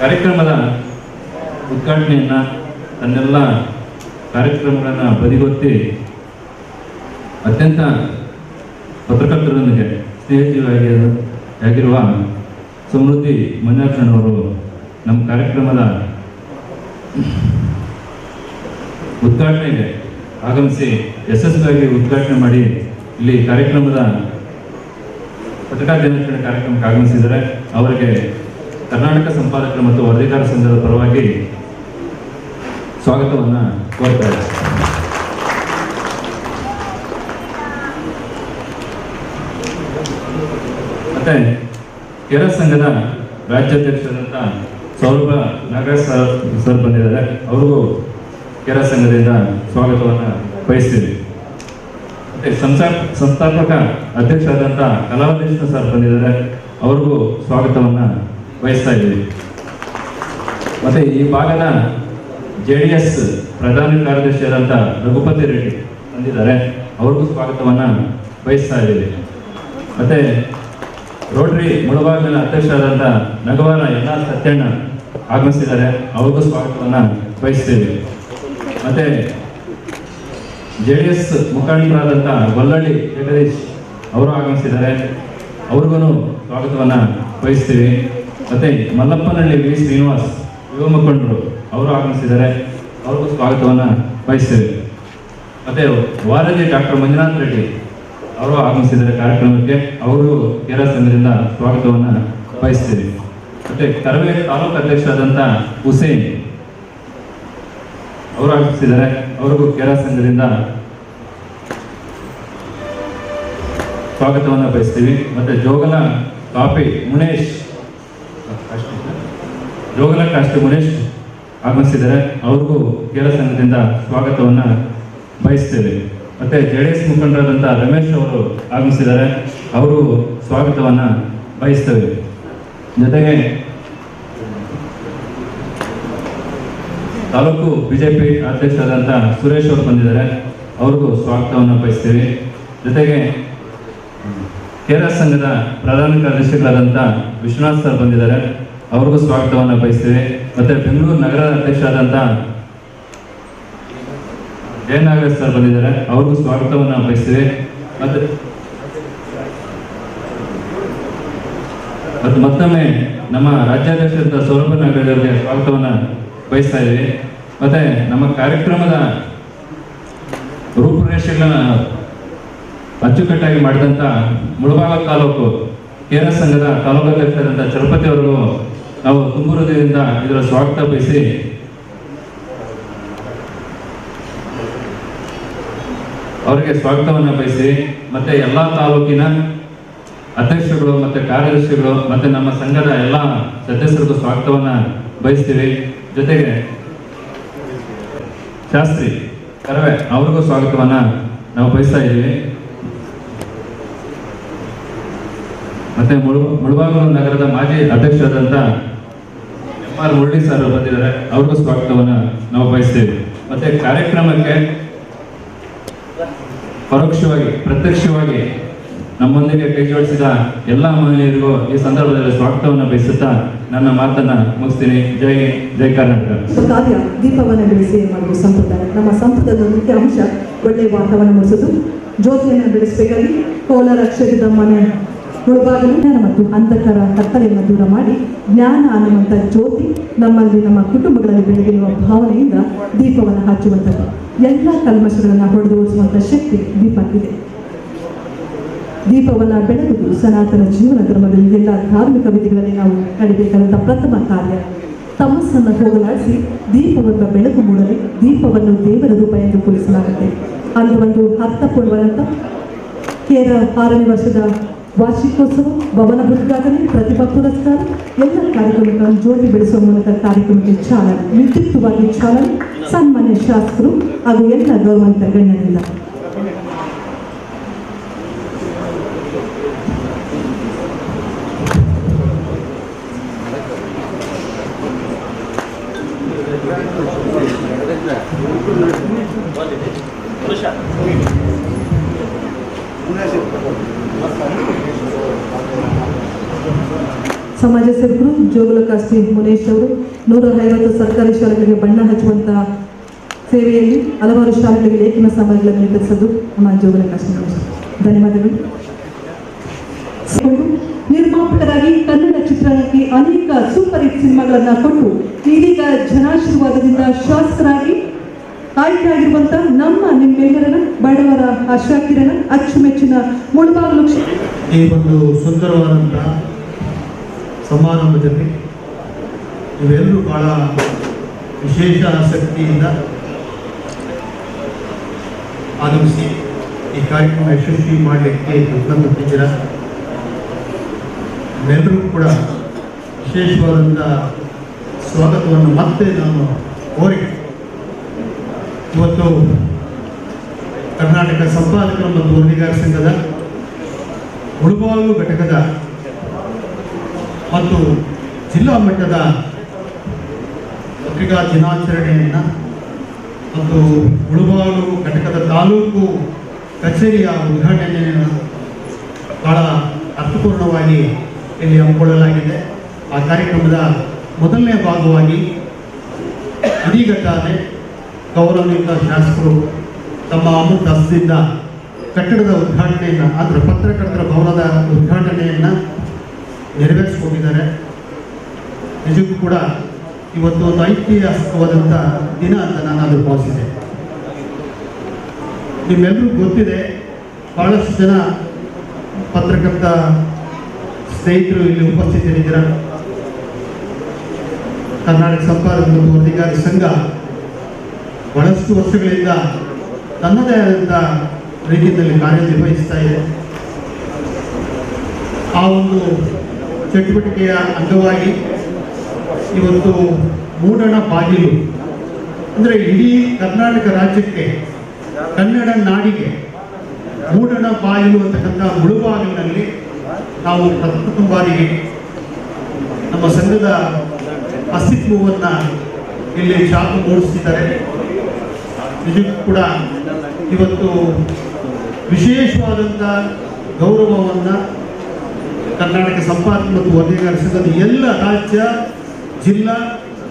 ಕಾರ್ಯಕ್ರಮದ ಉದ್ಘಾಟನೆಯನ್ನು ತನ್ನೆಲ್ಲ ಕಾರ್ಯಕ್ರಮಗಳನ್ನು ಬದಿಗೊತ್ತಿ ಅತ್ಯಂತ ಪತ್ರಕರ್ತರೊಂದಿಗೆ ಸ್ನೇಹಿತರಾಗಿ ಆಗಿರುವ ಸಮೃದ್ಧಿ ಮಂಜಾಕ್ಷಣ್ಣವರು ನಮ್ಮ ಕಾರ್ಯಕ್ರಮದ ಉದ್ಘಾಟನೆಗೆ ಆಗಮಿಸಿ ಯಶಸ್ವಿಯಾಗಿ ಉದ್ಘಾಟನೆ ಮಾಡಿ ಇಲ್ಲಿ ಕಾರ್ಯಕ್ರಮದ ಪತ್ರಿಕಾ ದಿನಾಚರಣೆ ಕಾರ್ಯಕ್ರಮಕ್ಕೆ ಆಗಮಿಸಿದರೆ ಅವರಿಗೆ ಕರ್ನಾಟಕ ಸಂಪಾದಕರು ಮತ್ತು ವರದಿಗಾರ ಸಂಘದ ಪರವಾಗಿ ಸ್ವಾಗತವನ್ನು ಕೋರ್ತಾ ಇದೆ ಮತ್ತೆ ಕೆರ ಸಂಘದ ರಾಜ್ಯಾಧ್ಯಕ್ಷರಾದಂಥ ಸೌರಭ ನಾಗರಾಜ್ ಸರ್ ಸರ್ ಬಂದಿದ್ದಾರೆ. ಅವ್ರಿಗೂ ಕೆರ ಸಂಘದಿಂದ ಸ್ವಾಗತವನ್ನು ಬಯಸ್ತೀವಿ ಮತ್ತೆ ಸಂಸ್ಥಾ ಸಂಸ್ಥಾಪಕ ಅಧ್ಯಕ್ಷರಾದಂಥ ಕಲಾವದೇಶ ಸರ್ ಬಂದಿದ್ದಾರೆ. ಅವ್ರಿಗೂ ಸ್ವಾಗತವನ್ನು ಬಯಸ್ತಾ ಇದ್ದೀವಿ ಮತ್ತೆ ಈ ಭಾಗದ ಜೆ ಡಿ ಎಸ್ ಪ್ರಧಾನ ಕಾರ್ಯದರ್ಶಿಯಾದಂಥ ರಘುಪತಿ ರೆಡ್ಡಿ ಬಂದಿದ್ದಾರೆ. ಅವ್ರಿಗೂ ಸ್ವಾಗತವನ್ನು ವಹಿಸ್ತಾ ಇದ್ದೀವಿ. ಮತ್ತೆ ರೋಟರಿ ಮುಳಬಾಗಿಲಿನ ಅಧ್ಯಕ್ಷರಾದಂಥ ನಗವಾರ ಎಲ್ಲ ಸತ್ಯಣ್ಣ ಆಗಮಿಸಿದ್ದಾರೆ. ಅವ್ರಿಗೂ ಸ್ವಾಗತವನ್ನು ಬಯಸ್ತೀವಿ ಮತ್ತೆ ಜೆ ಡಿ ಎಸ್ ಮುಖಂಡರಾದಂಥ ಗೊಲ್ಲಳ್ಳಿ ಜಗದೀಶ್ ಅವರು ಆಗಮಿಸಿದ್ದಾರೆ. ಅವ್ರಿಗೂ ಸ್ವಾಗತವನ್ನು ಬಯಸ್ತೀವಿ ಮತ್ತೆ ಮಲ್ಲಪ್ಪನಹಳ್ಳಿ ವಿ. ಶ್ರೀನಿವಾಸ್ ಯುವ ಮುಖಂಡರು ಅವರು ಆಗಮಿಸಿದ್ದಾರೆ ಅವ್ರಿಗೂ ಸ್ವಾಗತವನ್ನು ಬಯಸ್ತೇವೆ. ಮತ್ತೆ ವಾರದಿ ಡಾಕ್ಟರ್ ಮಂಜುನಾಥ್ ರೆಡ್ಡಿ ಅವರು ಆಗಮಿಸಿದ್ದಾರೆ ಕಾರ್ಯಕ್ರಮಕ್ಕೆ ಅವರು ಕೇರಳ ಸಂಘದಿಂದ ಸ್ವಾಗತವನ್ನು ಬಯಸ್ತೇವೆ. ಮತ್ತೆ ಕರವೇ ತಾಲೂಕು ಅಧ್ಯಕ್ಷರಾದಂಥ ಹುಸೇನ್ ಅವರು ಆಗಮಿಸಿದ್ದಾರೆ ಅವ್ರಿಗೂ ಕೇರಳ ಸಂಘದಿಂದ ಸ್ವಾಗತವನ್ನು ಬಯಸ್ತೀವಿ. ಮತ್ತೆ ಜೋಗನ ಕಾಪಿ ಮುನೇಶ್ ಜೋಗಲ ಕಾಸ್ಟಿ ಮುನೇಶ್ ಆಗಮಿಸಿದ್ದಾರೆ ಅವ್ರಿಗೂ ಕೇರಳ ಸಂಘದಿಂದ ಸ್ವಾಗತವನ್ನು ಬಯಸ್ತೇವೆ. ಮತ್ತೆ ಜೆ ಡಿ ಎಸ್ ಮುಖಂಡರಾದಂಥ ರಮೇಶ್ ಅವರು ಆಗಮಿಸಿದ್ದಾರೆ ಅವರು ಸ್ವಾಗತವನ್ನು ಬಯಸ್ತೇವೆ. ಜೊತೆಗೆ ತಾಲೂಕು ಬಿಜೆಪಿ ಅಧ್ಯಕ್ಷರಾದಂಥ ಸುರೇಶ್ ಅವರು ಬಂದಿದ್ದಾರೆ. ಅವ್ರಿಗೂ ಸ್ವಾಗತವನ್ನು ಬಯಸ್ತೇವೆ. ಜೊತೆಗೆ ಕೇರಳ ಸಂಘದ ಪ್ರಧಾನ ಕಾರ್ಯದರ್ಶಿಗಳಾದಂಥ ವಿಶ್ವನಾಥ್ ಸರ್ ಬಂದಿದ್ದಾರೆ. ಅವ್ರಿಗೂ ಸ್ವಾಗತವನ್ನು ಬಯಸ್ತೇವೆ. ಮತ್ತೆ ಬೆಂಗಳೂರು ನಗರ ಅಧ್ಯಕ್ಷರಾದಂಥ ಜಯನಾಗರಾಜ್ ಸರ್ ಬಂದಿದ್ದಾರೆ. ಅವ್ರಿಗೂ ಸ್ವಾಗತವನ್ನು ಬಯಸ್ತೇವೆ. ಮತ್ತೆ ಮತ್ತು ಮತ್ತೊಮ್ಮೆ ನಮ್ಮ ರಾಜ್ಯಾಧ್ಯಕ್ಷರಾದ ಸೌರಭ ನಗರದವರಿಗೆ ಸ್ವಾಗತವನ್ನು ಬಯಸ್ತಾ ಇದ್ದೀವಿ. ಮತ್ತೆ ನಮ್ಮ ಕಾರ್ಯಕ್ರಮದ ರೂಪುರೇಷೆಗಳನ್ನ ಅಚ್ಚುಕಟ್ಟಾಗಿ ಮಾಡಿದಂಥ ಮುಳಬಾಗ ತಾಲೂಕು ಕೇರ ಸಂಘದ ತಾಲೂಕು ಅಧ್ಯಕ್ಷರಾದಂಥ ಚಲಪತಿ ಅವರಿಗೂ ನಾವು ತುಂಬ ಹೃದಯದಿಂದ ಇದರ ಸ್ವಾಗತ ಬಯಸಿ. ಅವರಿಗೆ ಸ್ವಾಗತವನ್ನು ಬಯಸಿ, ಮತ್ತೆ ಎಲ್ಲ ತಾಲೂಕಿನ ಅಧ್ಯಕ್ಷರುಗಳು ಮತ್ತೆ ಕಾರ್ಯದರ್ಶಿಗಳು ಮತ್ತೆ ನಮ್ಮ ಸಂಘದ ಎಲ್ಲ ಸದಸ್ಯರಿಗೂ ಸ್ವಾಗತವನ್ನು ಬಯಸ್ತೀವಿ. ಜೊತೆಗೆ ಶಾಸ್ತ್ರಿ, ಕರವೇ, ಅವ್ರಿಗೂ ಸ್ವಾಗತವನ್ನ ನಾವು ಬಯಸ್ತಾ ಇದ್ದೀವಿ. ಮತ್ತೆ ಮುಳು ಮುಳಬಾಗಿಲು ನಗರದ ಮಾಜಿ ಅಧ್ಯಕ್ಷರಾದಂಥ ಆರ್ ಮುರಳಿ ಸರ್ ಬಂದಿದ್ದಾರೆ, ಅವ್ರಿಗೂ ಸ್ವಾಗತವನ್ನ ನಾವು ಬಯಸ್ತೇವೆ. ಮತ್ತೆ ಕಾರ್ಯಕ್ರಮಕ್ಕೆ ಪರೋಕ್ಷವಾಗಿ, ಪ್ರತ್ಯಕ್ಷವಾಗಿ ನಮ್ಮೊಂದಿಗೆ ಕೈ ಜೋಡಿಸಿದ ಎಲ್ಲ ಮಹಿಳೆಯರಿಗೂ ಈ ಸಂದರ್ಭದಲ್ಲಿ ಸ್ವಾಗತವನ್ನು ಬಯಸುತ್ತಾ ನನ್ನ ಮಾತನ್ನ ಮುಗಿಸ್ತೀನಿ. ಜೈ ಜೈ ಕರ್ನಾಟಕ. ಕಾರ್ಯ ದೀಪವನ್ನು ಬೆಳೆಸಿ ಮಾಡುವ ನಮ್ಮ ಸಂಪದದ ಮುಖ್ಯ ಅಂಶ ಒಳ್ಳೆಯ ವಾತಾವರಣ ಮೂಡಿಸೋದು ಜ್ಯೋತಿಯನ್ನು ಬೆಳೆಸಬೇಕಾಗಿ ಕೋಲಾರ ಕ್ಷೇತ್ರದ ಮನೆ ಮುಳುಬಾಗಿಲು ಜ್ಞಾನ ಮತ್ತು ಅಂಧಕಾರ ಕತ್ತಲೆಯನ್ನು ದೂರ ಮಾಡಿ, ಜ್ಞಾನ ಅನ್ನುವಂಥ ಜ್ಯೋತಿ ನಮ್ಮಲ್ಲಿ ನಮ್ಮ ಕುಟುಂಬಗಳಲ್ಲಿ ಬೆಳಗಿರುವ ಭಾವನೆಯಿಂದ ದೀಪವನ್ನು ಹಚ್ಚುವಂಥದ್ದು. ಎಲ್ಲ ಕಲ್ಮಶಗಳನ್ನು ಹೊಡೆದೋಡಿಸುವಂಥ ಶಕ್ತಿ ದೀಪಕ್ಕಿದೆ. ದೀಪವನ್ನು ಬೆಳಗುವುದು ಸನಾತನ ಜೀವನ ಧರ್ಮದಲ್ಲಿ ಎಲ್ಲ ಧಾರ್ಮಿಕ ವಿಧಿಗಳಲ್ಲಿ ನಾವು ನಡಿಬೇಕಾದಂಥ ಪ್ರಥಮ ಕಾರ್ಯ. ತಮಸ್ಸನ್ನು ಹೋಗಲಾಡಿಸಿ ದೀಪವನ್ನು ಬೆಳಕು ಮೂಡಲಿ, ದೀಪವನ್ನು ದೇವರ ರೂಪ ಎಂದು ಕೂರಿಸಲಾಗುತ್ತೆ. ಅಲ್ಲಿ ಒಂದು ಅರ್ಥಪೂರ್ಣವಾದಂಥ ಕೇರ ಆರನೇ ವರ್ಷದ ವಾರ್ಷಿಕೋತ್ಸವ, ಭವನ ಉದ್ಘಾಟನೆ ಪ್ರತಿಭಾ ಪುರಸ್ಕಾರ, ಎಲ್ಲ ಕಾರ್ಯಕ್ರಮಗಳನ್ನು ಜ್ಯೋತಿ ಬೆಳೆಸುವ ಮೂಲಕ ಕಾರ್ಯಕ್ರಮಕ್ಕೆ ಚಾಲನೆ, ವಿದ್ಯುಕ್ತವಾಗಿ ಚಾಲನೆ, ಸನ್ಮಾನ್ಯ ಶಾಸಕರು ಹಾಗೂ ಎಲ್ಲ ಗೌರವಂತ ಗಣ್ಯರಿಂದ ಸಮಾಜ ಸೇವಕರು ಜೋಗುಲಕಾಸ್ತಿ ಮುನೇಶ್ ಅವರು ನೂರ ಐವತ್ತು ಸರ್ಕಾರಿ ಶಾಲೆಗಳಿಗೆ ಬಣ್ಣ ಹಚ್ಚುವಂತಹ ಸೇವೆಯಲ್ಲಿ ಹಲವಾರು ಶಾಲೆಗಳಿಗೆ ಲೇಖನ ಸಾಮಗ್ರಿಗಳನ್ನು ವಿತರಿಸೋದು ನಮ್ಮ ಜೋಗುಲಕಾಸ್ತಿ ಮುನೇಶ್ ಧನ್ಯವಾದಗಳು. ನಿರ್ಮಾಪಕರಾಗಿ ಕನ್ನಡ ಚಿತ್ರರಂಗಕ್ಕೆ ಅನೇಕ ಸೂಪರ್ ಹಿಟ್ ಸಿನಿಮಾಗಳನ್ನ ಕೊಟ್ಟು ಇದೀಗ ಜನಾಶೀರ್ವಾದದಿಂದ ಶಾಸಕರಾಗಿ ಆಯ್ಕೆಯಾಗಿರುವಂತ ನಮ್ಮ ನಿಮ್ಮೆಲ್ಲರನ್ನ, ಬಡವರ ಆಶಾಕಿರಣ ಅಚ್ಚುಮೆಚ್ಚಿನ ಮುಳುಬಾಗಲು ಈ ಒಂದು ಸುಂದರವಾದಂತಹ ಸಮಾರಂಭದಲ್ಲಿ ನೀವೆಲ್ಲರೂ ಬಹಳ ವಿಶೇಷ ಆಸಕ್ತಿಯಿಂದ ಆಗಮಿಸಿ ಈ ಕಾರ್ಯಕ್ರಮ ಯಶಸ್ವಿ ಮಾಡಲಿಕ್ಕೆ ಯತ್ನ ನಿಮ್ಮೆಲ್ಲರೂ ಕೂಡ ವಿಶೇಷವಾದಂಥ ಸ್ವಾಗತವನ್ನು ಮತ್ತೆ ನಾನು ಕೋರಿ ಇವತ್ತು ಕರ್ನಾಟಕ ಸಂಪಾದಕರು ಮತ್ತು ವರದಿಗಾರ ಸಂಘದ ಮುಳುಬಾಗಿಲು ಘಟಕದ ಮತ್ತು ಜಿಲ್ಲಾ ಮಟ್ಟದ ಪತ್ರಿಕಾ ದಿನಾಚರಣೆಯನ್ನು ಮತ್ತು ಮುಳುಬಾಲು ಘಟಕದ ತಾಲೂಕು ಕಚೇರಿಯ ಉದ್ಘಾಟನೆಯನ್ನು ಬಹಳ ಅರ್ಥಪೂರ್ಣವಾಗಿ ಇಲ್ಲಿ ಹಮ್ಮಿಕೊಳ್ಳಲಾಗಿದೆ. ಆ ಕಾರ್ಯಕ್ರಮದ ಮೊದಲನೇ ಭಾಗವಾಗಿ ಇದೀಗ ತಾನೇ ಶಾಸಕರು ತಮ್ಮ ಅಮೃತ ಹಸ್ತದಿಂದ ಕಟ್ಟಡದ ಉದ್ಘಾಟನೆಯನ್ನು, ಅದರ ಪತ್ರಕರ್ತರ ಭವನದ ಉದ್ಘಾಟನೆಯನ್ನು ನೆರವೇರಿಸಿಕೊಂಡಿದ್ದಾರೆ. ನಿಜಕ್ಕೂ ಕೂಡ ಇವತ್ತು ಒಂದು ಐತಿಹಾಸಿಕವಾದಂಥ ದಿನ ಅಂತ ನಾನು ಅದು ಭಾವಿಸಿದೆ. ನಿಮ್ಮೆಲ್ಲರಿಗೂ ಗೊತ್ತಿದೆ, ಬಹಳಷ್ಟು ಜನ ಪತ್ರಕರ್ತ ಸ್ನೇಹಿತರು ಇಲ್ಲಿ ಉಪಸ್ಥಿತರಿದ್ದೀರ ಕರ್ನಾಟಕ ಸರ್ಕಾರ ಮತ್ತು ವರದಿಗಾರ ಸಂಘ ಬಹಳಷ್ಟು ವರ್ಷಗಳಿಂದ ತನ್ನದೇ ಆದಂಥ ರೀತಿಯಲ್ಲಿ ಕಾರ್ಯನಿರ್ವಹಿಸ್ತಾ ಇದೆ. ಆ ಒಂದು ಚಟುವಟಿಕೆಯ ಅಂಗವಾಗಿ ಇವತ್ತು ಮೂಡಣ ಬಾಗಿಲು. ಅಂದರೆ ಇಡೀ ಕರ್ನಾಟಕ ರಾಜ್ಯಕ್ಕೆ, ಕನ್ನಡ ನಾಡಿಗೆ ಮೂಡಣ ಬಾಗಿಲು ಅಂತಕ್ಕಂಥ ಮುಳುಬಾಗಿಲಿನಲ್ಲಿ ನಾವು ಪ್ರಥಮ ಬಾರಿಗೆ ನಮ್ಮ ಸಂಘದ ಅಸ್ತಿತ್ವವನ್ನು ಇಲ್ಲಿ ಶಾಪು ಮೂಡಿಸ್ತಿದ್ದಾರೆ ನಿಜಕ್ಕೂ ಕೂಡ ಇವತ್ತು ವಿಶೇಷವಾದಂಥ ಗೌರವವನ್ನು ಕರ್ನಾಟಕ ಸಂಪಾದಕ ಮತ್ತು ವರ್ಗೀಕಾರ ಎಲ್ಲ ರಾಜ್ಯ, ಜಿಲ್ಲಾ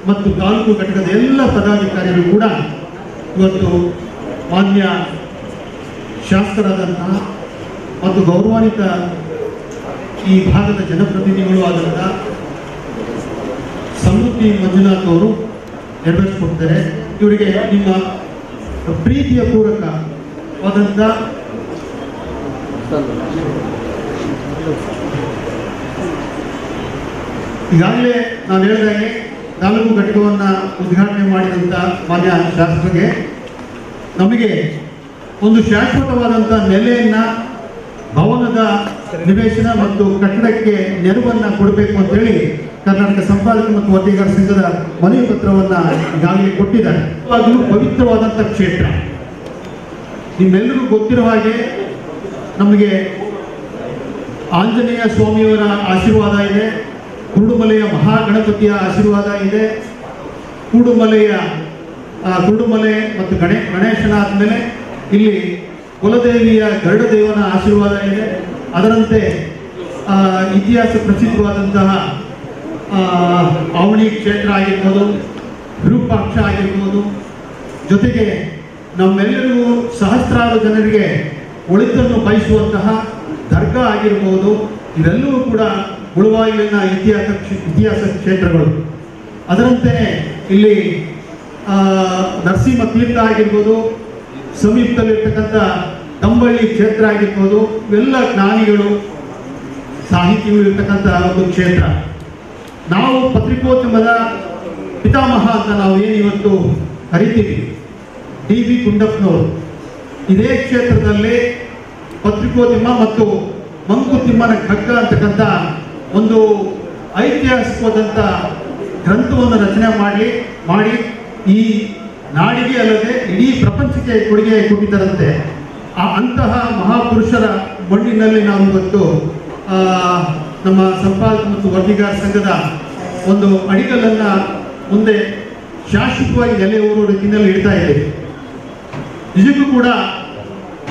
ಮತ್ತು ತಾಲೂಕು ಘಟಕದ ಎಲ್ಲ ಪದಾಧಿಕಾರಿಗಳು ಕೂಡ ಇವತ್ತು ಮಾನ್ಯ ಶಾಸಕರಾದಂತಹ ಮತ್ತು ಗೌರವಾನ್ವಿತ ಈ ಭಾಗದ ಜನಪ್ರತಿನಿಧಿಗಳು ಆದಂಥ ಸಮೃದ್ಧಿ ಮಂಜುನಾಥ್ ಅವರು ನೆರವೇರಿಸಿಕೊಡ್ತಾರೆ ಇವರಿಗೆ ನಿಮ್ಮ ಪ್ರೀತಿಯ ಪೂರಕವಾದಂಥ ಈಗಾಗಲೇ ನಾನು ಹೇಳಿದಾಗೆ ತಾಲೂಕು ಘಟಕವನ್ನು ಉದ್ಘಾಟನೆ ಮಾಡಿದಂಥ ಮಾನ್ಯ ಶಾಸಕರಿಗೆ. ನಮಗೆ ಒಂದು ಶಾಶ್ವತವಾದಂಥ ನೆಲೆಯನ್ನು, ಭವನದ ನಿವೇಶನ ಮತ್ತು ಕಟ್ಟಡಕ್ಕೆ ನೆರವನ್ನು ಕೊಡಬೇಕು ಅಂತೇಳಿ ಕರ್ನಾಟಕ ಸಂಪಾದಕ ಮತ್ತು ವರದಿಗಾರ ಸಂಘದ ಮನವಿ ಪತ್ರವನ್ನು ಈಗಾಗಲೇ ಕೊಟ್ಟಿದ್ದಾರೆ. ಅದು ಪವಿತ್ರವಾದಂಥ ಕ್ಷೇತ್ರ. ನಿಮ್ಮೆಲ್ಲರಿಗೂ ಗೊತ್ತಿರುವ ಹಾಗೆ ನಮಗೆ ಆಂಜನೇಯ ಸ್ವಾಮಿಯವರ ಆಶೀರ್ವಾದ ಇದೆ. ಕುರುಡುಮಲೆಯ ಮಹಾಗಣಪತಿಯ ಆಶೀರ್ವಾದ ಇದೆ. ಕೂಡುಮಲೆಯ ಆ, ಕುರುಡುಮಲೆ ಮತ್ತು ಗಣೇ ಗಣೇಶನ ಆದಮೇಲೆ ಇಲ್ಲಿ ಕುಲದೇವಿಯ ಗರುಡದೇವನ ಆಶೀರ್ವಾದ ಇದೆ. ಅದರಂತೆ ಇತಿಹಾಸ ಪ್ರಸಿದ್ಧವಾದಂತಹ ಅವಣಿ ಕ್ಷೇತ್ರ ಆಗಿರ್ಬೋದು ವಿರೂಪಾಕ್ಷ ಆಗಿರ್ಬೋದು. ಜೊತೆಗೆ ನಮ್ಮೆಲ್ಲರಿಗೂ ಸಹಸ್ರಾರು ಜನರಿಗೆ ಒಳಿತನ್ನು ಬಯಸುವಂತಹ ದರ್ಗಾ ಆಗಿರ್ಬೋದು ಇವೆಲ್ಲವೂ ಕೂಡ ಮುಳುಬಾಗಿಲಿನ ಇತಿಹಾಸ ಇತಿಹಾಸ ಕ್ಷೇತ್ರಗಳು. ಅದರಂತೆ ಇಲ್ಲಿ ನರಸಿಂಹ ತೀರ್ಥ ಆಗಿರ್ಬೋದು, ಸಮೀಪದಲ್ಲಿರ್ತಕ್ಕಂಥ ತಂಬಳ್ಳಿ ಕ್ಷೇತ್ರ ಆಗಿರ್ಬೋದು, ಇವೆಲ್ಲ ಜ್ಞಾನಿಗಳು ಸಾಹಿತಿಗಳು ಇರ್ತಕ್ಕಂಥ ಒಂದು ಕ್ಷೇತ್ರ. ನಾವು ಪತ್ರಿಕೋದ್ಯಮದ ಪಿತಾಮಹ ಅಂತ ನಾವು ಏನು ಇವತ್ತು ಕರಿತೀವಿ, ಡಿ ವಿ ಗುಂಡಪ್ಪನವರು. ಇದೇ ಕ್ಷೇತ್ರದಲ್ಲಿ ಪತ್ರಿಕೋದ್ಯಮ ಮತ್ತು ಮಂಕುತಿಮ್ಮನ ಖಡ್ಗ ಅಂತಕ್ಕಂಥ ಒಂದು ಐತಿಹಾಸಿಕವಾದಂಥ ಗ್ರಂಥವನ್ನು ರಚನೆ ಮಾಡಿ ಮಾಡಿ ಈ ನಾಡಿಗೆ ಅಲ್ಲದೆ ಇಡೀ ಪ್ರಪಂಚಕ್ಕೆ ಕೊಡುಗೆ ಕೊಟ್ಟಿದ್ದರಂತೆ. ಆ ಅಂತಹ ಮಹಾಪುರುಷರ ಮಣ್ಣಿನಲ್ಲಿ ನಾವು ಇವತ್ತು ನಮ್ಮ ಸಂಪಾದಕ ಮತ್ತು ವರದಿಗಾರ ಸಂಘದ ಒಂದು ಅಡಿಗಲನ್ನ ಮುಂದೆ ಶಾಶ್ವತವಾಗಿ ಎಲೆ ಊರು ಇಡ್ತಾ ಇದ್ದೀವಿ. ನಿಜಕ್ಕೂ ಕೂಡ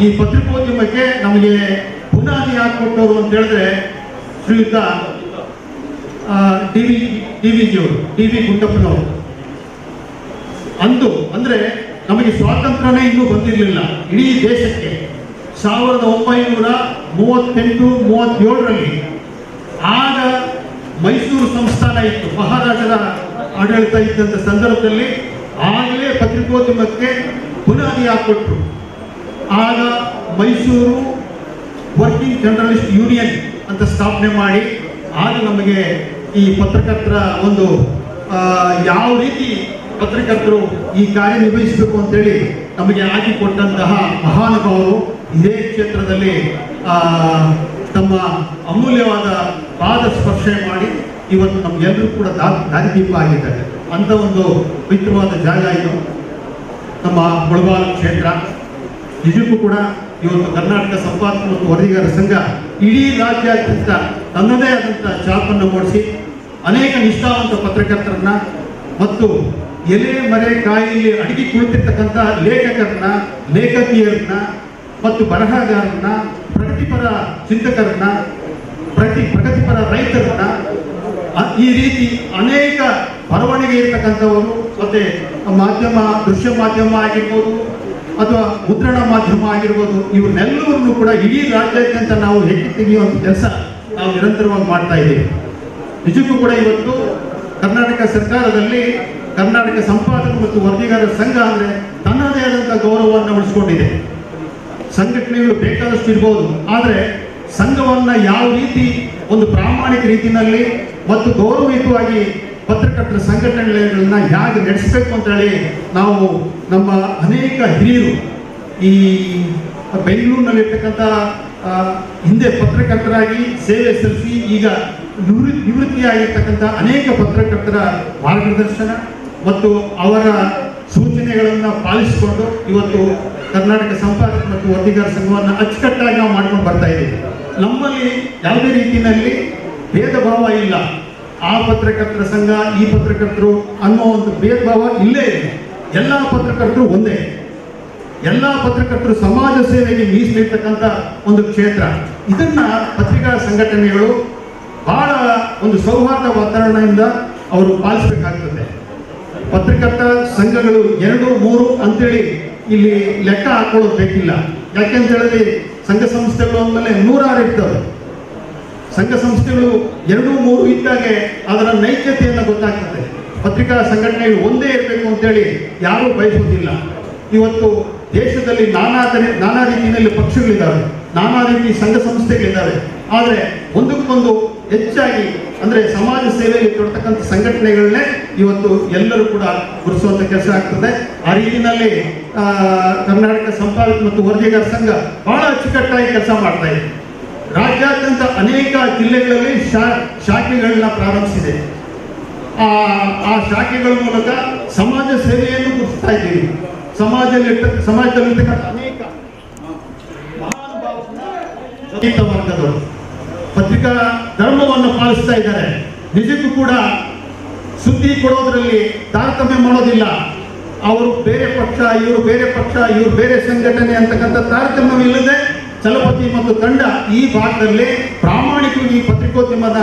ಈ ಪತ್ರಿಕೋದ್ಯಮಕ್ಕೆ ನಮಗೆ ಬುನಾದಿ ಹಾಕೊಟ್ಟವರು ಅಂತ ಹೇಳಿದ್ರೆ ಶ್ರೀಯುತ ಡಿ ವಿ ಡಿ ವಿ ಜಿಯವರು ಡಿ ವಿ ಗುಂಡಪ್ಪನವರು. ಅಂದು ಅಂದ್ರೆ ನಮಗೆ ಸ್ವಾತಂತ್ರ್ಯನೇ ಇನ್ನೂ ಬಂದಿರಲಿಲ್ಲ. ಇಡೀ ದೇಶಕ್ಕೆ ಸಾವಿರದ ಒಂಬೈನೂರ ಮೂವತ್ತೆಂಟು, ಮೂವತ್ತೇಳರಲ್ಲಿ ಆಗ ಮೈಸೂರು ಸಂಸ್ಥಾನ ಇತ್ತು. ಮಹಾರಾಜರ ಆಡಳಿತ ಇದ್ದಂಥ ಸಂದರ್ಭದಲ್ಲಿ ಆಗಲೇ ಪತ್ರಿಕೋದ್ಯಮಕ್ಕೆ ಬುನಾದಿ ಹಾಕೊಟ್ರು ಆಗ ಮೈಸೂರು ವರ್ಕಿಂಗ್ ಜರ್ನಲಿಸ್ಟ್ ಯೂನಿಯನ್ ಅಂತ ಸ್ಥಾಪನೆ ಮಾಡಿ, ಆಗ ನಮಗೆ ಈ ಪತ್ರಕರ್ತರ ಒಂದು ಯಾವ ರೀತಿ ಪತ್ರಕರ್ತರು ಈ ಕಾರ್ಯನಿರ್ವಹಿಸಬೇಕು ಅಂತೇಳಿ ನಮಗೆ ಹಾಕಿಕೊಟ್ಟಂತಹ ಮಹಾನುಭಾವರು ಇದೇ ಕ್ಷೇತ್ರದಲ್ಲಿ ತಮ್ಮ ಅಮೂಲ್ಯವಾದ ಪಾದ ಸ್ಪರ್ಶೆ ಮಾಡಿ ಇವತ್ತು ನಮಗೆಲ್ಲರೂ ಕೂಡ ದಾ- ದಾರಿದೀಪ ಆಗಿದ್ದಾರೆ. ಅಂತ ಒಂದು ಪವಿತ್ರವಾದ ಜಾಗ ಇದು. ನಮ್ಮ ಮುಳಬಾಲ ಕ್ಷೇತ್ರ. ನಿಜಕ್ಕೂ ಕೂಡ ಇವತ್ತು ಕರ್ನಾಟಕ ಸಂಪಾದಕ ಮತ್ತು ವರದಿಗಾರ ಸಂಘ ಇಡೀ ರಾಜ್ಯಾದ್ಯಂತ ತನ್ನದೇ ಆದಂಥ ಛಾಪನ್ನು ಮೂಡಿಸಿ ಅನೇಕ ನಿಷ್ಠಾವಂತ ಪತ್ರಕರ್ತರನ್ನ ಮತ್ತು ಎಲೆ, ಮರೆ, ಕಾಯಿಲೆ, ಅಡಗಿ ಕುಳಿತಿರ್ತಕ್ಕಂಥ ಲೇಖಕರನ್ನ, ಲೇಖಕಿಯರನ್ನ ಮತ್ತು ಬರಹಗಾರರನ್ನ, ಪ್ರಗತಿಪರ ಚಿಂತಕರನ್ನ, ಪ್ರತಿ ಪ್ರಗತಿಪರ ರೈತರನ್ನ ಈ ರೀತಿ ಅನೇಕ ಬರವಣಿಗೆ ಇರತಕ್ಕಂಥವರು ಮತ್ತೆ ಮಾಧ್ಯಮ, ದೃಶ್ಯ ಮಾಧ್ಯಮ ಆಗಿರ್ಬೋದು ಅಥವಾ ಮುದ್ರಣ ಮಾಧ್ಯಮ ಆಗಿರ್ಬೋದು ಇವನ್ನೆಲ್ಲವನ್ನೂ ಕೂಡ ಇಡೀ ರಾಜ್ಯಾದ್ಯಂತ ನಾವು ಹೆಚ್ಚು ತೆಗೆಯುವಂಥ ಕೆಲಸ ನಾವು ನಿರಂತರವಾಗಿ ಮಾಡ್ತಾ ಇದ್ದೀವಿ. ನಿಜಕ್ಕೂ ಕೂಡ ಇವತ್ತು ಕರ್ನಾಟಕ ಸರ್ಕಾರದಲ್ಲಿ ಕರ್ನಾಟಕ ಸಂಪಾದಕ ಮತ್ತು ವರದಿಗಾರರ ಸಂಘ ಅಂದರೆ ತನ್ನದೇ ಆದಂಥ ಗೌರವವನ್ನು ಉಳಿಸ್ಕೊಂಡಿದೆ. ಸಂಘಟನೆಗಳು ಬೇಕಾದಷ್ಟು ಇರ್ಬೋದು, ಆದರೆ ಸಂಘವನ್ನ ಯಾವ ರೀತಿ ಒಂದು ಪ್ರಾಮಾಣಿಕ ರೀತಿಯಲ್ಲಿ ಮತ್ತು ಗೌರವಯುತವಾಗಿ ಪತ್ರಕರ್ತರ ಸಂಘಟನೆಗಳನ್ನ ಹೇಗೆ ನಡೆಸಬೇಕು ಅಂತ ಹೇಳಿ ನಾವು ನಮ್ಮ ಅನೇಕ ಹಿರಿಯರು ಈ ಬೆಂಗಳೂರಿನಲ್ಲಿರ್ತಕ್ಕಂಥ ಹಿಂದೆ ಪತ್ರಕರ್ತರಾಗಿ ಸೇವೆ ಸಲ್ಲಿಸಿ ಈಗ ನಿವೃ, ನಿವೃತ್ತಿಯಾಗಿರ್ತಕ್ಕಂಥ ಅನೇಕ ಪತ್ರಕರ್ತರ ಮಾರ್ಗದರ್ಶನ ಮತ್ತು ಅವರ ಸೂಚನೆಗಳನ್ನು ಪಾಲಿಸಿಕೊಂಡು ಇವತ್ತು ಕರ್ನಾಟಕ ಸಂಪಾದಕ ಮತ್ತು ವರದಿಗಾರ ಸಂಘವನ್ನು ಅಚ್ಚುಕಟ್ಟಾಗಿ ನಾವು ಮಾಡ್ಕೊಂಡು ಬರ್ತಾ ಇದ್ದೀವಿ. ನಮ್ಮಲ್ಲಿ ಯಾವುದೇ ರೀತಿಯಲ್ಲಿ ಭೇದ ಭಾವ ಇಲ್ಲ. ಆ ಪತ್ರಕರ್ತರ ಸಂಘ, ಈ ಪತ್ರಕರ್ತರು ಅನ್ನೋ ಒಂದು ಭೇದ ಭಾವ ಇಲ್ಲೇ ಇದೆ. ಎಲ್ಲ ಪತ್ರಕರ್ತರು ಒಂದೇ. ಎಲ್ಲ ಪತ್ರಕರ್ತರು ಸಮಾಜ ಸೇವೆಗೆ ಮೀಸಲಿರ್ತಕ್ಕಂಥ ಒಂದು ಕ್ಷೇತ್ರ. ಇದನ್ನ ಪತ್ರಿಕಾ ಸಂಘಟನೆಗಳು ಬಹಳ ಒಂದು ಸೌಹಾರ್ದ ವಾತಾವರಣದಿಂದ ಅವರು ಪಾಲಿಸಬೇಕಾಗ್ತದೆ. ಪತ್ರಕರ್ತ ಸಂಘಗಳು ಎರಡು, ಮೂರು ಅಂತೇಳಿ ಇಲ್ಲಿ ಲೆಕ್ಕ ಹಾಕೊಳ್ಳೋದು ಬೇಕಿಲ್ಲ. ಯಾಕೆಂತ ಹೇಳಿದ್ರೆ ಸಂಘ ಸಂಸ್ಥೆಗಳು ಅಂದಮೇಲೆ ನೂರಾರು ಇರ್ತವೆ. ಸಂಘ ಸಂಸ್ಥೆಗಳು ಎರಡು ಮೂರು ಇದ್ದಾಗೆ ಅದರ ನೈತಿಕತೆಯನ್ನು ಗೊತ್ತಾಗ್ತದೆ. ಪತ್ರಿಕಾ ಸಂಘಟನೆಗಳು ಒಂದೇ ಇರಬೇಕು ಅಂತೇಳಿ ಯಾರೂ ಬಯಸುವುದಿಲ್ಲ. ಇವತ್ತು ದೇಶದಲ್ಲಿ ನಾನಾ ನಾನಾ ರೀತಿಯಲ್ಲಿ ಪಕ್ಷಗಳಿದ್ದಾವೆ ನಾನಾ ರೀತಿ ಸಂಘ ಸಂಸ್ಥೆಗಳಿದ್ದಾವೆ ಆದರೆ ಒಂದಕ್ಕೊಂದು ಹೆಚ್ಚಾಗಿ ಅಂದ್ರೆ ಸಮಾಜ ಸೇವೆಯಲ್ಲಿ ತೊಡತಕ್ಕಂಥ ಸಂಘಟನೆಗಳನ್ನೇ ಇವತ್ತು ಎಲ್ಲರೂ ಕೂಡ ಗುರುಸುವಂಥ ಕೆಲಸ ಆಗ್ತದೆ. ಆ ರೀತಿಯಲ್ಲಿ ಕರ್ನಾಟಕ ಸಂಪಾದಕ ಮತ್ತು ವರದಿಗಾರ ಸಂಘ ಬಹಳ ಅಚ್ಚುಕಟ್ಟಾಗಿ ಕೆಲಸ ಮಾಡ್ತಾ ಇದೆ. ರಾಜ್ಯಾದ್ಯಂತ ಅನೇಕ ಜಿಲ್ಲೆಗಳಲ್ಲಿ ಶಾ, ಶಾಖೆಗಳನ್ನ ಪ್ರಾರಂಭಿಸಿದೆ. ಆ ಶಾಖೆಗಳ ಮೂಲಕ ಸಮಾಜ ಸೇವೆಯನ್ನು ಗುರುತಿಸ್ತಾ ಇದ್ದೀವಿ. ಸಮಾಜದಲ್ಲಿ ಸಮಾಜದಲ್ಲಿರ್ತಕ್ಕಂಥ ಅನೇಕ ವರ್ಗದವರು ಪತ್ರಿಕಾ ಧರ್ಮವನ್ನು ಪಾಲಿಸ್ತಾ ಇದ್ದಾರೆ. ನಿಜಕ್ಕೂ ಕೂಡ ಸುದ್ದಿ ಕೊಡೋದ್ರಲ್ಲಿ ತಾರತಮ್ಯ ಮಾಡೋದಿಲ್ಲ. ಅವರು ಬೇರೆ ಪಕ್ಷ, ಇವರು ಬೇರೆ ಪಕ್ಷ, ಇವರು ಬೇರೆ ಸಂಘಟನೆ ಅಂತಕ್ಕಂಥ ತಾರತಮ್ಯವಿಲ್ಲದೆ ಚಲಪತಿ ಮತ್ತು ತಂಡ ಈ ಭಾಗದಲ್ಲಿ ಪ್ರಾಮಾಣಿಕವಾಗಿ ಪತ್ರಿಕೋದ್ಯಮನ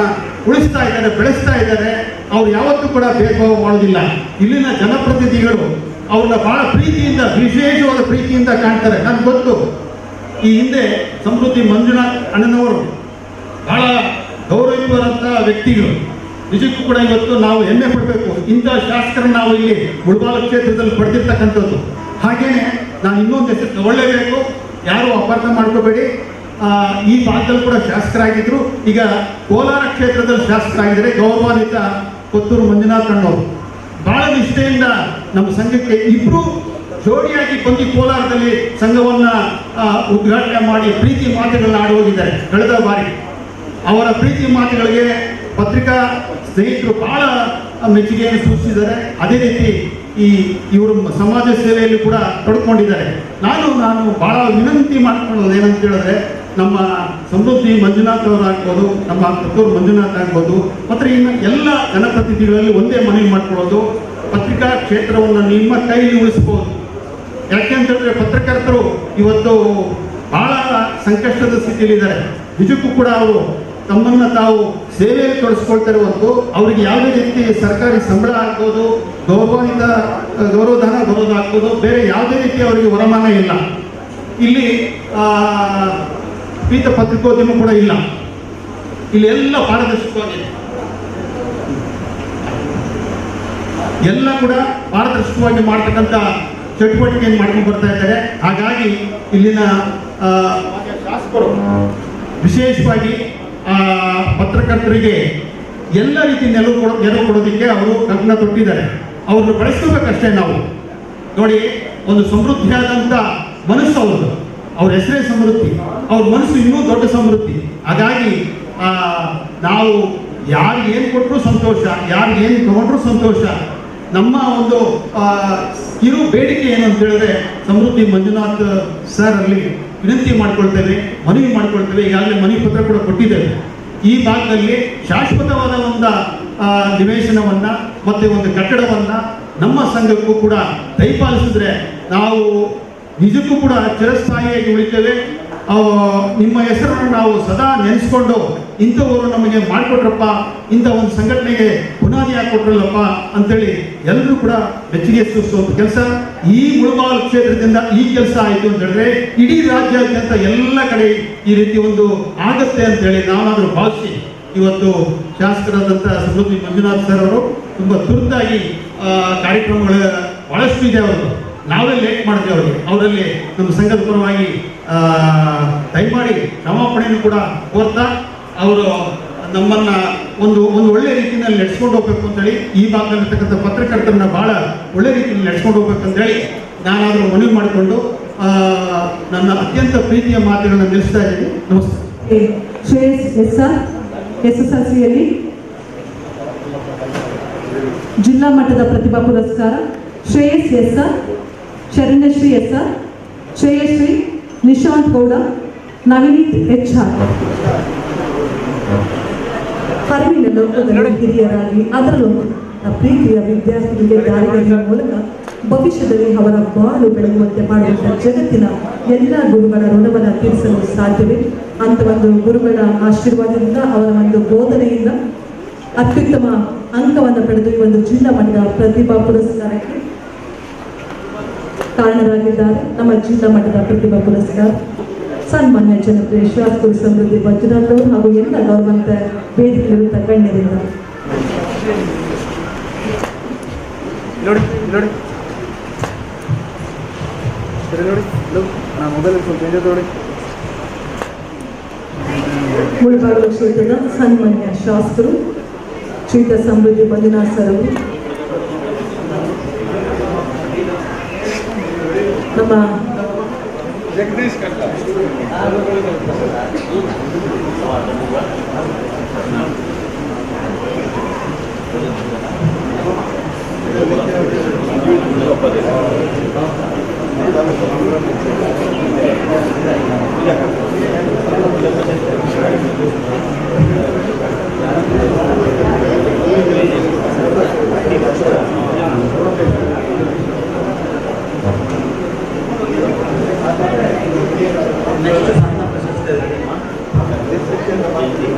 ಉಳಿಸ್ತಾ ಇದ್ದಾರೆ, ಬೆಳೆಸ್ತಾ ಇದ್ದಾರೆ. ಅವ್ರು ಯಾವತ್ತೂ ಕೂಡ ಭೇದಭಾವ ಮಾಡೋದಿಲ್ಲ ಇಲ್ಲಿನ ಜನಪ್ರತಿನಿಧಿಗಳು ಅವ್ರನ್ನ ಬಹಳ ಪ್ರೀತಿಯಿಂದ, ವಿಶೇಷವಾದ ಪ್ರೀತಿಯಿಂದ ಕಾಣ್ತಾರೆ. ನನ್ಗೆ ಗೊತ್ತು. ಈ ಹಿಂದೆ ಸಮೃದ್ಧಿ ಮಂಜುನಾಥ್ ಅಣ್ಣನವರು ಬಹಳ ಗೌರವಿಸುವಂತಹ ವ್ಯಕ್ತಿಗಳು. ನಿಜಕ್ಕೂ ಕೂಡ ಇವತ್ತು ನಾವು ಹೆಮ್ಮೆ ಪಡಬೇಕು. ಇಂಥ ಶಾಸಕರನ್ನ ನಾವು ಇಲ್ಲಿ ಮುಳಬಾಲ ಕ್ಷೇತ್ರದಲ್ಲಿ ಪಡೆದಿರ್ತಕ್ಕಂಥದ್ದು. ಹಾಗೇನೆ ನಾನು ಇನ್ನೊಂದು ಹೆಸರು ತಗೊಳ್ಳೇಬೇಕು ಯಾರು ಅಪಾರ್ಥ ಮಾಡ್ಕೋಬೇಡಿ. ಈ ಭಾಗದಲ್ಲಿ ಕೂಡ ಶಾಸಕರಾಗಿದ್ರು. ಈಗ ಕೋಲಾರ ಕ್ಷೇತ್ರದಲ್ಲಿ ಶಾಸಕರಾಗಿದ್ದಾರೆ ಗೌರವಾನ್ವಿತ ಕೊತ್ತೂರು ಮಂಜುನಾಥ್ ಅಣ್ಣವರು. ಬಹಳ ನಿಷ್ಠೆಯಿಂದ ನಮ್ಮ ಸಂಘಕ್ಕೆ ಇಬ್ರು ಜೋಡಿಯಾಗಿ ಬಂದು ಕೋಲಾರದಲ್ಲಿ ಸಂಘವನ್ನ ಉದ್ಘಾಟನೆ ಮಾಡಿ ಪ್ರೀತಿ ಮಾತುಗಳನ್ನ ಆಡಿ ಹೋಗಿದ್ದಾರೆ. ಕಳೆದ ಬಾರಿ ಅವರ ಪ್ರೀತಿ ಮಾತುಗಳಿಗೆ ಪತ್ರಿಕಾ ಸ್ನೇಹಿತರು ಬಹಳ ಮೆಚ್ಚುಗೆಯನ್ನು ಸೂಚಿಸಿದ್ದಾರೆ. ಅದೇ ರೀತಿ ಈ ಇವರು ಸಮಾಜ ಸೇವೆಯಲ್ಲಿ ಕೂಡ ತೊಡ್ಕೊಂಡಿದ್ದಾರೆ. ನಾನು ನಾನು ಬಹಳ ವಿನಂತಿ ಮಾಡ್ಕೊಳ್ಳೋದು ಏನಂತ ಹೇಳಿದ್ರೆ, ನಮ್ಮ ಸಮೃದ್ಧಿ ಮಂಜುನಾಥ್ ಅವರಾಗ್ಬೋದು, ನಮ್ಮ ಪುತ್ತೂರು ಮಂಜುನಾಥ್ ಆಗ್ಬೋದು, ಮತ್ತು ಇನ್ನು ಎಲ್ಲ ಜನಪ್ರತಿನಿಧಿಗಳಲ್ಲಿ ಒಂದೇ ಮನವಿ ಮಾಡ್ಕೊಳ್ಳೋದು, ಪತ್ರಿಕಾ ಕ್ಷೇತ್ರವನ್ನು ನಿಮ್ಮ ಕೈಲಿ ಉಳಿಸ್ಬೋದು. ಯಾಕೆಂತ ಹೇಳಿದ್ರೆ ಪತ್ರಕರ್ತರು ಇವತ್ತು ಬಹಳ ಸಂಕಷ್ಟದ ಸ್ಥಿತಿಯಲ್ಲಿದ್ದಾರೆ. ನಿಜಕ್ಕೂ ಕೂಡ ಅವರು ತಮ್ಮನ್ನ ತಾವು ಸೇವೆಯಲ್ಲಿ ತೊಡಸ್ಕೊಳ್ತಾರೆ ಹೊರತು ಅವರಿಗೆ ಯಾವುದೇ ರೀತಿ ಸರ್ಕಾರಿ ಸಂಬಳ ಆಗ್ಬೋದು ಗೌರವದಿಂದ ಗೌರವಧನ ಗೌರವ ಆಗ್ಬೋದು, ಬೇರೆ ಯಾವುದೇ ರೀತಿ ಅವರಿಗೆ ವರಮಾನ ಇಲ್ಲ. ಇಲ್ಲಿ ಪೀತ ಪತ್ರಿಕೋದ್ಯಮ ಕೂಡ ಇಲ್ಲ. ಇಲ್ಲಿ ಎಲ್ಲ ಪಾರದರ್ಶಕವಾಗಿದೆ ಎಲ್ಲ ಕೂಡ ಪಾರದರ್ಶಕವಾಗಿ ಮಾಡ್ತಕ್ಕಂಥ ಚಟುವಟಿಕೆಯನ್ನು ಮಾಡ್ಕೊಂಡು ಬರ್ತಾ ಇದ್ದಾರೆ. ಹಾಗಾಗಿ ಇಲ್ಲಿನ ಶಾಸಕರು ವಿಶೇಷವಾಗಿ ಪತ್ರಕರ್ತರಿಗೆ ಎಲ್ಲ ರೀತಿ ನೆಲವು ಕೊಡೋ ನೆರವು ಕೊಡೋದಕ್ಕೆ ಅವರು ಕಗ್ನ ತೊಟ್ಟಿದ್ದಾರೆ. ಅವ್ರನ್ನ ಬಳಸ್ಕೋಬೇಕಷ್ಟೇ ನಾವು. ನೋಡಿ, ಒಂದು ಸಮೃದ್ಧಿಯಾದಂಥ ಮನಸ್ಸು ಅವ್ರದ್ದು. ಅವ್ರ ಹೆಸರೇ ಸಮೃದ್ಧಿ. ಅವ್ರ ಮನಸ್ಸು ಇನ್ನೂ ದೊಡ್ಡ ಸಮೃದ್ಧಿ. ಹಾಗಾಗಿ ನಾವು ಯಾರು ಏನು ಕೊಟ್ಟರು ಸಂತೋಷ ಯಾರು ಏನು ತಗೊಂಡ್ರು ಸಂತೋಷ. ನಮ್ಮ ಒಂದು ಕಿರು ಬೇಡಿಕೆ ಏನು ಅಂತ ಹೇಳಿದ್ರೆ, ಸಮೃದ್ಧಿ ಮಂಜುನಾಥ್ ಸರ್ ಅಲ್ಲಿ ವಿನಂತಿ ಮಾಡ್ಕೊಳ್ತೇವೆ, ಮನವಿ ಮಾಡ್ಕೊಳ್ತೇವೆ, ಈಗಾಗಲೇ ಮನವಿ ಪತ್ರ ಕೂಡ ಕೊಟ್ಟಿದ್ದೇವೆ. ಈ ಭಾಗದಲ್ಲಿ ಶಾಶ್ವತವಾದ ಒಂದು ನಿವೇಶನವನ್ನು ಮತ್ತು ಒಂದು ಕಟ್ಟಡವನ್ನು ನಮ್ಮ ಸಂಘಕ್ಕೂ ಕೂಡ ದಯಪಾಲಿಸಿದ್ರೆ ನಾವು ನಿಜಕ್ಕೂ ಕೂಡ ಚಿರಸ್ಥಾಯಿಯಾಗಿ ಉಳಿತೇವೆ. ನಿಮ್ಮ ಹೆಸರನ್ನು ನಾವು ಸದಾ ನೆನೆಸ್ಕೊಂಡು ಇಂಥವರು ನಮಗೆ ಮಾಡಿಕೊಟ್ರಪ್ಪ, ಇಂಥ ಒಂದು ಸಂಘಟನೆಗೆ ಬುನಾದಿ ಹಾಕೊಟ್ರಲ್ಲಪ್ಪ ಅಂತೇಳಿ ಎಲ್ಲರೂ ಕೂಡ ಮೆಚ್ಚುಗೆ ಸೂಚಿಸುವಂಥ ಕೆಲಸ. ಈ ಮುಳಬಾಲ್ ಕ್ಷೇತ್ರದಿಂದ ಈ ಕೆಲಸ ಆಯಿತು ಅಂತ ಹೇಳಿದ್ರೆ ಇಡೀ ರಾಜ್ಯಾದ್ಯಂತ ಎಲ್ಲ ಕಡೆ ಈ ರೀತಿ ಒಂದು ಆಗತ್ತೆ ಅಂತ ಹೇಳಿ ನಾನಾದರೂ ಭಾವಿಸಿ ಇವತ್ತು ಶಾಸಕರಾದಂಥ ಸಮೃದ್ಧಿ ಮಂಜುನಾಥ್ ಸರ್ ಅವರು ತುಂಬ ತುರ್ತಾಗಿ ಕಾರ್ಯಕ್ರಮಗಳ ಬಹಳಷ್ಟು ಇದೆ ಅವರು ನಾವೇ ಲೇಟ್ ಮಾಡ್ತೇವೆ ಅವರಿಗೆ. ಅವರಲ್ಲಿ ನಮ್ಮ ಸಂಘದ ಪರವಾಗಿ ದಯಮಾಡಿ ಕ್ಷಮಾಪಣೆಯನ್ನು ಕೂಡ ಕೋರ್ತಾ, ಅವರು ನಮ್ಮನ್ನ ಒಂದು ಒಂದು ಒಳ್ಳೆ ರೀತಿಯಲ್ಲಿ ನಡೆಸ್ಕೊಂಡು ಹೋಗ್ಬೇಕು ಅಂತೇಳಿ ಈ ಭಾಗದಲ್ಲಿರ್ತಕ್ಕಂಥ ಪತ್ರಕರ್ತರನ್ನ ಬಹಳ ಒಳ್ಳೆ ರೀತಿಯಲ್ಲಿ ನಡೆಸ್ಕೊಂಡು ಹೋಗ್ಬೇಕು ಅಂತೇಳಿ ನಾನಾದರೂ ಮನವಿ ಮಾಡಿಕೊಂಡು ನನ್ನ ಅತ್ಯಂತ ಪ್ರೀತಿಯ ಮಾತುಗಳನ್ನು ನಿಲ್ಲಿಸ್ತಾ ಇದ್ದೀನಿ. ನಮಸ್ತೆ. ಶ್ರೇಯಸ್, ಎಸ್ ಆರ್ ಎಸ್ ಜಿಲ್ಲಾ ಮಟ್ಟದ ಪ್ರತಿಭಾ ಪುರಸ್ಕಾರ. Shreyas, S R Sharanyashree, S R Shreyashree Nishant Gowda Navaneeth H R. ಅರಿವಿನ ಲೋಕದಲ್ಲಿ ಹಿರಿಯರಾಗಿ ಅದರಲ್ಲೂ ಪ್ರೀತಿಯ ವಿದ್ಯಾರ್ಥಿಗಳಿಗೆ ದಾರಿಗಳ ಮೂಲಕ ಭವಿಷ್ಯದಲ್ಲಿ ಅವರ ಬಾಳು ಬೆಳೆಯುವಂತೆ ಮಾಡುವಂತಹ ಜಗತ್ತಿನ ಎಲ್ಲ ಗುರುಗಳ ಋಣವನ್ನು ತೀರಿಸಲು ಸಾಧ್ಯವೇ? ಅಂತ ಒಂದು ಗುರುಗಳ ಆಶೀರ್ವಾದದಿಂದ ಅವರ ಒಂದು ಬೋಧನೆಯಿಂದ ಅತ್ಯುತ್ತಮ ಅಂಕವನ್ನು ಪಡೆದು ಈ ಒಂದು ಜಿಲ್ಲಾ ಮಟ್ಟದ ಪ್ರತಿಭಾ ಪುರಸ್ಕಾರಕ್ಕೆ ಕಾರಣರಾಗಿದ್ದಾರೆ ನಮ್ಮ ಜಿಲ್ಲಾ ಮಟ್ಟದ ಪ್ರತಿಭಾ ಪುರಸ್ಕಾರ ಸನ್ಮಾನ್ಯ ಜನಪ್ರಿಯ ಶಾಸಕರು ಸಮೃದ್ಧಿ ಮಂಜುನಾಥ್ ಹಾಗೂ ಎಲ್ಲ ಗೌರವಂತ ವೇದಿಕೆಯಿರುವಂಥ ಗಣ್ಯರಿಂದ ಮುಳಬಾಗಿಲು ಕ್ಷೇತ್ರದ ಸನ್ಮಾನ್ಯ ಶಾಸಕರು ಚೀತ ಸಮೃದ್ಧಿ ಮಂಜುನಾಥ್ ಸರ್ ಅವರು ನಮ್ಮ ಜಗದೀಶ್ ಕಟ್ಟ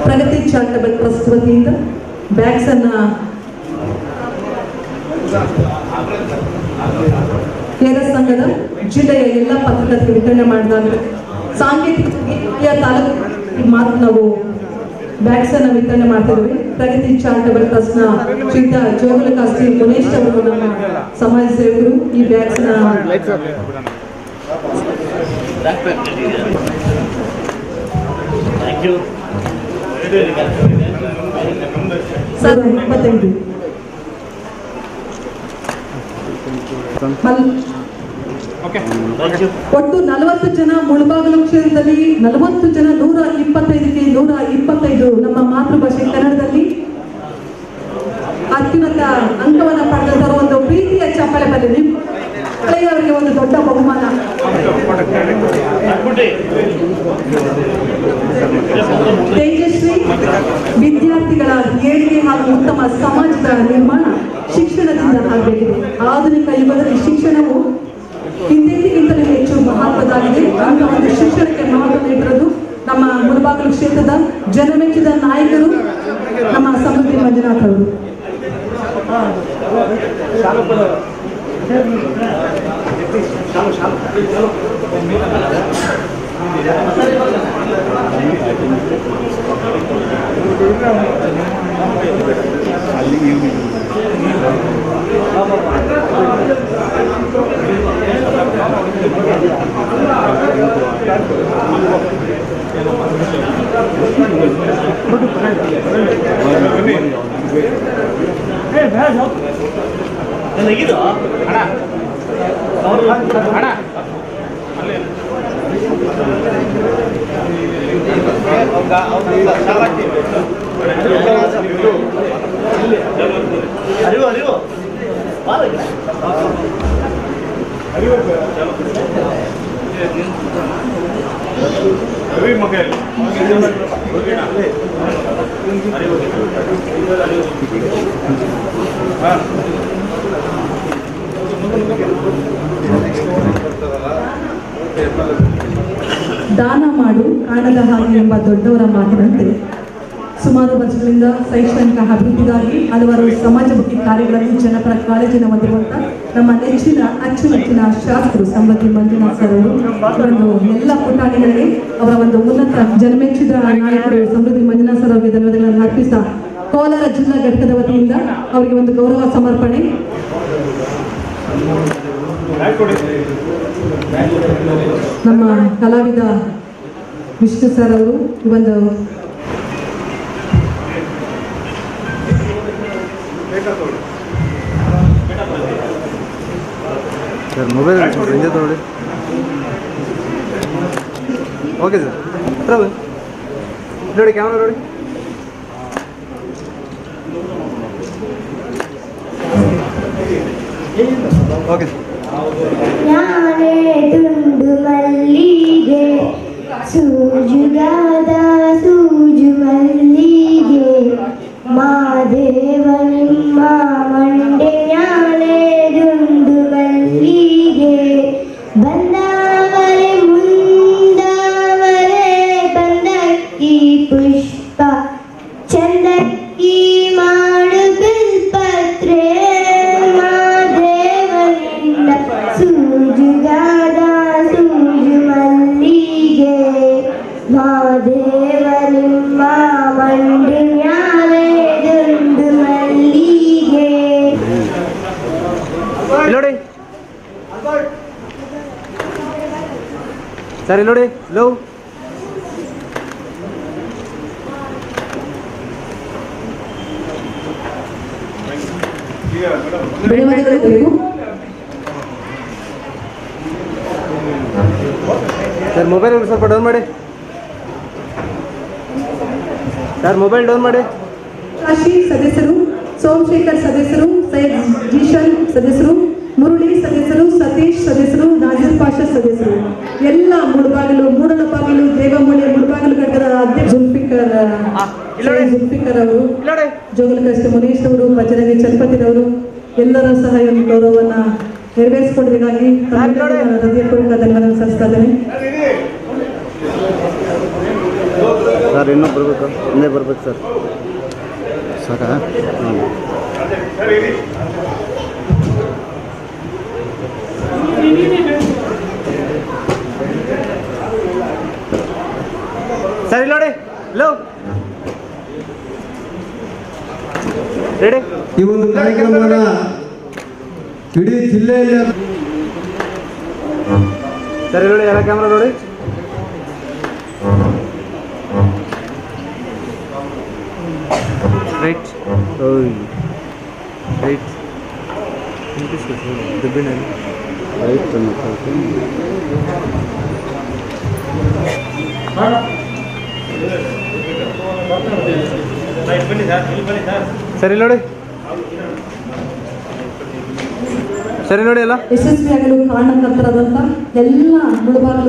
ಪ್ರಗತಿ ಚಾರಿಟಬಲ್ ಟ್ರಸ್ಟ್ ವತಿಯಿಂದ ಬ್ಯಾಗ್ಸ್ ಅನ್ನ ಕೇಂದ್ರ ಸಂಘದ ಜಿಲ್ಲೆಯ ಎಲ್ಲ ಪತ್ರಕರ್ತರಿಗೆ ವಿತರಣೆ ಮಾಡಿದಾಗ ಸಾಂಕೇತಿಕ ತಾಲೂಕು ಮಾತ್ರ ನಾವು ಬ್ಯಾಗ್ಸ್ ಅನ್ನ ವಿತರಣೆ ಮಾಡ್ತಿದ್ವಿ ಪ್ರಗತಿ ಚಾರಿಟಬಲ್ ಟ್ರಸ್ಟ್ನ ಶ್ರೀಯುತ ಜೋಗಲ ಕಾಸ್ತಿ ಮುನೇಶ್ ಅವರು ನಮ್ಮ ಸಮಾಜ ಸೇವಕರು ಈ ಬ್ಯಾಗ್ಸ್ನ ಲೈಟ್ಸ್ ಸರ್ ಇಪ್ಪತ್ತೆಂಟು ಮಲ್- ಒಟ್ಟು ನಲವತ್ತು ಜನ ಮುಳಬಾಗಿಲು ಕ್ಷೇತ್ರದಲ್ಲಿ ನಲವತ್ತು ಜನ ನೂರ ಇಪ್ಪತ್ತೈದಕ್ಕೆ ನೂರ ಇಪ್ಪತ್ತೈದು ನಮ್ಮ ಮಾತೃಭಾಷೆ ಕನ್ನಡದಲ್ಲಿ ಅತ್ಯುನ್ನತ ಅಂಕವನ್ನು ಪಡೆದಂತಹ ಒಂದು ಪ್ರೀತಿಯ ಚಪ್ಪಳೆ ಬಂದಿದೆ ನಿಮ್ಮ ಅವರಿಗೆ ಒಂದು ದೊಡ್ಡ ಬಹುಮಾನ. ತೇಜಸ್ವಿ ವಿದ್ಯಾರ್ಥಿಗಳ ಏಳಿಗೆ ಹಾಗೂ ಉತ್ತಮ ಸಮಾಜದ ನಿರ್ಮಾಣ ಶಿಕ್ಷಣದಿಂದ ಆಗಬೇಕಿದೆ. ಆಧುನಿಕ ಯುಗದಲ್ಲಿ ಶಿಕ್ಷಣವು ಹಿಂದೆಂದಿಗಿಂತಲೂ ಹೆಚ್ಚು ಮಹತ್ವದಾಗಿದೆ ಒಂದು ಶಿಕ್ಷಣಕ್ಕೆ ಮಹತ್ವ ನೀಡಿರೋದು ನಮ್ಮ ಮುಳಬಾಗಿಲು ಕ್ಷೇತ್ರದ ಜನಮೆಚ್ಚಿದ ನಾಯಕರು ನಮ್ಮ ಸಮೃದ್ಧಿ ಮಂಜುನಾಥ್ ಅವರು. ಇದು ಅಣ್ಣ ಅಣ್ಣ ಅವ್ರಿಗೆ ದಾನ ಮಾಡು ಕಾಣದ ಹಾಗೆ ಎಂಬ ದೊಡ್ಡವರ ಮಾತಿನಂತೆ. ಸುಮಾರು ವರ್ಷಗಳಿಂದ ಶೈಕ್ಷಣಿಕ ಅಭಿವೃದ್ಧಿಗಾಗಿ ಹಲವಾರು ಸಮಾಜಮುಖಿ ಕಾರ್ಯಗಳನ್ನು ಜನಪರ ಕಾಳಜಿನ ಹೊಂದಿರುವಂಥ ನಮ್ಮ ನೆಚ್ಚಿನ, ಅಚ್ಚುಮೆಚ್ಚಿನ ಶಾಸಕರು ಸಂಬಂಧಿ ಮಂಜುನಾಥ್ ಸರ್ ಅವರು. ಒಂದು ಎಲ್ಲ ಪುಟಾಣಿಗಳಿಗೆ ಅವರ ಒಂದು ಉನ್ನತ ಜನಮೆಚ್ಚಿದ ನಾಯಕರು ಸಮೃದ್ಧಿ ಮಂಜುನಾಥ್ ಸರ್ ಅವರಿಗೆ ಧನ್ಯವಾದಗಳನ್ನು ಅರ್ಪಿಸ್ತಾ ಕೋಲಾರ ಜಿಲ್ಲಾ ಘಟಕದ ವತಿಯಿಂದ ಅವರಿಗೆ ಒಂದು ಗೌರವ ಸಮರ್ಪಣೆ. ನಮ್ಮ ಕಲಾವಿದ ವಿಷ್ಣು ಸರ್ ಅವರು ಒಂದು ಸರ್ ಮೊಬೈಲ್ ಹಿಂದೆ ತಗೊಳ್ಳಿ ಓಕೆ ಸರ್ ಹೌದು ನೋಡಿ ಕ್ಯಾಮ್ರಾ ನೋಡಿ ಓಕೆ ತುಂಡು ಮಲ್ಲಿಗೆ ಸೂಜುಗಾದ ಸೂಜು ಮಲ್ಲಿಗೆ ಮಾದೇವನಿಮ್ಮ Then ಸರ್ ಮೊಬೈಲ್ ಸ್ವಲ್ಪ ಡೌನ್ ಮಾಡಿ. ಸರ್ ಮೊಬೈಲ್ ಡೌನ್ ಮಾಡಿ. ಕಾಶಿ ಸದಸ್ಯರು ಸೋಮಶೇಖರ್ ಸದಸ್ಯರು ಸೈಯದ್ ಜೀಶನ್ ಸದಸ್ಯರು ಮುರುಳಿ ಸದಸ್ಯರು ಸತೀಶ್ ಸದಸ್ಯರು ನಾಜೀರ್ ಪಾಷ ಸದಸ್ಯರು. ಎಲ್ಲ ಮುಳುಬಾಗಿಲು ಮೂಡಲ ಬಾಗಿಲು ದೇವಮೂಲೆ ಮುಳುಬಾಗಿಲು ಘಟಕದ ಅಧ್ಯಕ್ಷ ಜುಲ್ಫಿಕರ್ ಜುಲ್ಫಿಕರ್ ಅವರು ಜೋಗಲಕೃಷ್ಣ ಮುನೀಶ್ ಅವರು ಭಜರಂಗಿ ಚಲಪತಿರವರು ಎಲ್ಲರ ಸಹ ಈ ನೆರವೇರಿಸಿಕೊಂಡಿದ್ದಾಗಿ ಗೌರವವನ್ನು ನೆರವೇರಿಸಿಕೊಂಡಿಗಾಗಿ ತಮ್ಮೆಲ್ಲರಿಗೂ ಹೃದಯಪೂರ್ವಕ ಧನ್ಯವಾದ ಸಲ್ಲಿಸ್ತಾ ಇದ್ದೇನೆ. ಸರ್ ಇನ್ನೂ ಬರಬೇಕು. ಇನ್ನೇ ಬರ್ಬೇಕು ಸರ್. ಸಾಕ ಸರ್ ಇಲ್ಲ ನೋಡಿ. Hello ready? ಈ ಒಂದು ಕಾರ್ಯಕ್ರಮವನ್ನ ಇಡೀ ಜಿಲ್ಲೆಯಲ್ಲಿ ಸರ್ ನೋಡಿ ಎಲ್ಲ ಕ್ಯಾಮ್ರಾ ನೋಡಿ. ರೈಟ್ ಓಯ್. ರೈಟ್ ದುಬ್ಬಿನಲ್ಲಿ ರೈಟ್ ಸರಿ ನೋಡಿ. ಸರಿ ನೋಡಿ ಅಲ್ಲ ಯಶಸ್ವಿಯಾಗಲು ಕಾರಣಕರ್ತರಾದಂಥ ಎಲ್ಲ ಮುಳುಬಾಗಿಲು